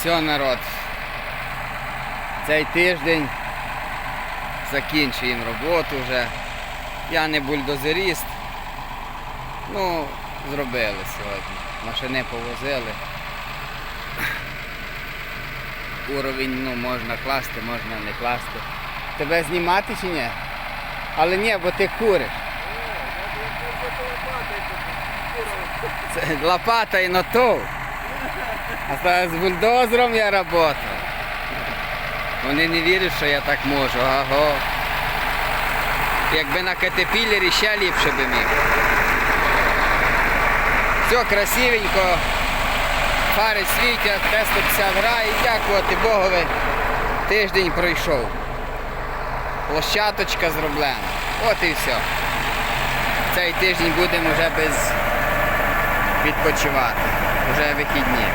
Все, народ. Цей тиждень закінчуємо роботу вже. Я не бульдозеріст. Ну, зробили сьогодні. Машини повозили. Уровень ну, можна класти, можна не класти. Тебе знімати чи ні? Але ні, бо ти куриш. Це лопата і нотов. А з бульдозером я працював. Вони не вірять, що я так можу. Аго. Якби на катепілері ще ліпше би міг. Все красивенько. Фари світять, Т-150 грає, і дякувати Богові. Тиждень пройшов. Площадочка зроблена. От і все. Цей тиждень будемо вже без відпочивати. Вже вихідні.